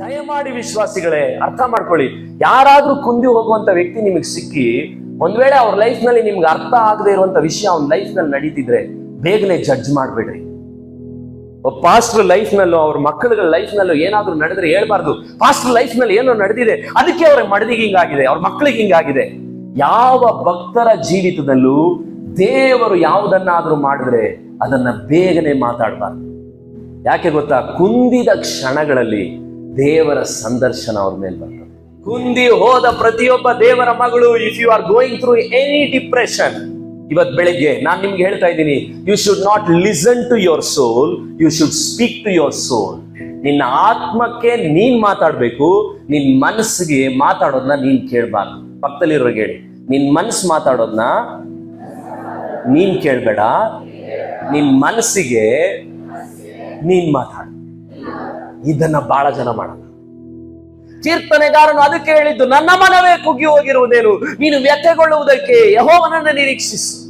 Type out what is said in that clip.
ದಯಮಾಡಿ ವಿಶ್ವಾಸಿಗಳೇ, ಅರ್ಥ ಮಾಡ್ಕೊಳ್ಳಿ. ಯಾರಾದ್ರೂ ಕುಂದಿ ಹೋಗುವಂತ ವ್ಯಕ್ತಿ ನಿಮಗೆ ಸಿಕ್ಕಿ, ಒಂದ್ ವೇಳೆ ಅವ್ರ ಲೈಫ್ನಲ್ಲಿ ನಿಮ್ಗೆ ಅರ್ಥ ಆಗದೆ ಇರುವಂತ ವಿಷಯ ಅವ್ನ ಲೈಫ್ನಲ್ಲಿ ನಡೀತಿದ್ರೆ ಬೇಗನೆ ಜಡ್ಜ್ ಮಾಡ್ಬೇಡ್ರಿ. ಪಾಸ್ಟರ್ ಲೈಫ್ ನಲ್ಲೂ, ಅವ್ರ ಮಕ್ಕಳುಗಳ ಲೈಫ್ ನಲ್ಲೂ ಏನಾದ್ರೂ ನಡೆದ್ರೆ ಹೇಳ್ಬಾರ್ದು. ಪಾಸ್ಟರ್ ಲೈಫ್ನಲ್ಲಿ ಏನೋ ನಡೆದಿದೆ, ಅದಕ್ಕೆ ಅವ್ರ ಮಡದಿಗೆ ಹಿಂಗಾಗಿದೆ, ಅವ್ರ ಮಕ್ಕಳಿಗೆ ಹಿಂಗಾಗಿದೆ. ಯಾವ ಭಕ್ತರ ಜೀವಿತದಲ್ಲೂ ದೇವರು ಯಾವುದನ್ನಾದ್ರೂ ಮಾಡಿದ್ರೆ ಅದನ್ನ ಬೇಗನೆ ಮಾತಾಡಬಾರ್ದು. ಯಾಕೆ ಗೊತ್ತಾ? ಕುಂದಿದ ಕ್ಷಣಗಳಲ್ಲಿ ದೇವರ ಸಂದರ್ಶನ ಅವ್ರ ಮೇಲೆ ಬರ್ತದೆ ಕುಂದಿ ಹೋದ ಪ್ರತಿಯೊಬ್ಬ ದೇವರ ಮಗಳು if you are going through any depression ಇವತ್ ಬೆಳಿಗ್ಗೆ ನಾನು ನಿಮ್ಗೆ ಹೇಳ್ತಾ ಇದ್ದೀನಿ you should not listen to your soul you should speak to your soul ನಿನ್ನ ಆತ್ಮಕ್ಕೆ ನೀನ್ ಮಾತಾಡ್ಬೇಕು, ನಿನ್ ಮನಸ್ಸಿಗೆ ಮಾತಾಡೋದನ್ನ ನೀನ್ ಕೇಳ್ಬಾರ್ದು. ಪಕ್ಕದಲ್ಲಿರೋ ಹೇಳಿ, ನಿನ್ ಮನಸ್ಸು ಮಾತಾಡೋದನ್ನ ನೀನ್ ಕೇಳ್ಬೇಡ, ನಿನ್ ಮನಸ್ಸಿಗೆ ನೀನ್ ಮಾತಾಡು. ಇದನ್ನ ಬಹಳ ಜನ ಮಾಡಲ್ಲ. ಕೀರ್ತನೆಗಾರನು ಅದಕ್ಕೆ ಹೇಳಿದ್ದು, ನನ್ನ ಮನವೇ ಕುಗ್ಗಿ ಹೋಗಿರುವುದೇನು? ನೀನು ವ್ಯಥೆಗೊಳ್ಳುವುದಕ್ಕೆ ಯಹೋವನನ್ನ ನಿರೀಕ್ಷಿಸು.